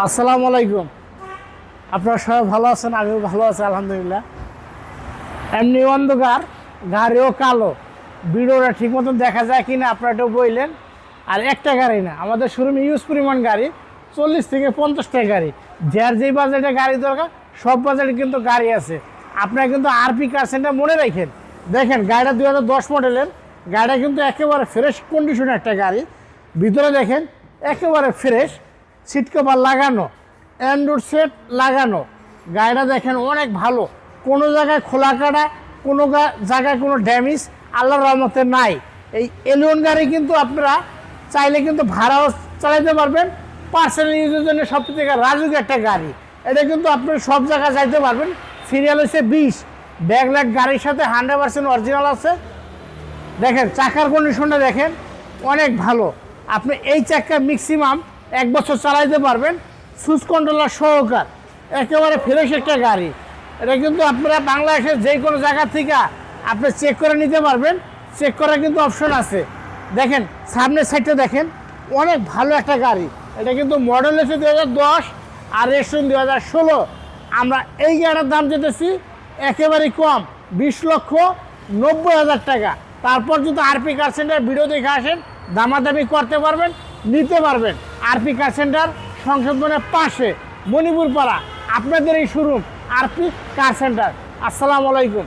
আসসালামু আলাইকুম। আপনারা সবাই ভালো আছেন, আমিও ভালো আছি, আলহামদুলিল্লাহ। এমনি অন্ধকার গাড়িও কালো। ভিডিওটা ঠিক মতন দেখা যায় কিনা আপনারা একটু বললেন। আর একটা গাড়ি না, আমাদের শোরুমে ইউজ পরিমাণ গাড়ি, চল্লিশ থেকে পঞ্চাশটা গাড়ি। যার যেই বাজেটে গাড়ি দরকার, সব বাজেটে কিন্তু গাড়ি আছে। আপনারা কিন্তু আরপি কার সেন্টার মনে রাখেন। দেখেন, গাড়িটা দুই হাজার দশ মডেলের। গাড়িটা কিন্তু একেবারে ফ্রেশ কন্ডিশনের একটা গাড়ি। ভিতরে দেখেন, একেবারে ফ্রেশ সিট কভার লাগানো অ্যান্ড্রয়েড সেট লাগানো। গাড়িটা দেখেন অনেক ভালো। কোনো জায়গায় খোলা কাটা, কোনো জায়গায় কোনো ড্যামেজ আল্লাহর রহমতে নাই। এই এলিয়ন গাড়ি কিন্তু আপনারা চাইলে কিন্তু ভাড়াও চালাইতে পারবেন। পার্সোনাল ইউজের জন্য সব থেকে রাজুক একটা গাড়ি। এটা কিন্তু আপনি সব জায়গায় যাইতে পারবেন। সিরিয়াল হচ্ছে বিশ। ব্যাকলাইট গাড়ির সাথে হান্ড্রেড পার্সেন্ট অরিজিনাল আছে। দেখেন, চাকার কন্ডিশনটা দেখেন, অনেক ভালো। আপনি এই চাকা ম্যাক্সিমাম এক বছর চালাইতে পারবেন। সুইচ কন্ট্রোলার সহকার। একেবারে ফ্রেশ একটা গাড়ি। এটা কিন্তু আপনারা বাংলাদেশের যে কোনো জায়গা থেকে আপনি চেক করে নিতে পারবেন। চেক করার কিন্তু অপশন আছে। দেখেন, সামনের সাইডটা দেখেন, অনেক ভালো একটা গাড়ি। এটা কিন্তু মডেল হচ্ছে দু হাজার দশ আর রেস্টুরেন্ট দু হাজার ষোলো। আমরা এই গাড়ির দাম যেতেছি একেবারেই কম, বিশ লক্ষ নব্বই হাজার টাকা। তারপর যদি আরপি কার সেন্টার ভিডিও দেখে আসেন, দামাদামি করতে পারবেন। নিতে পারবেন। আরপি কার সেন্টার সংসদ বনের পাশে মণিপুর পাড়া আপনাদের এই শোরুম আরপি কার সেন্টার আসসালামু আলাইকুম।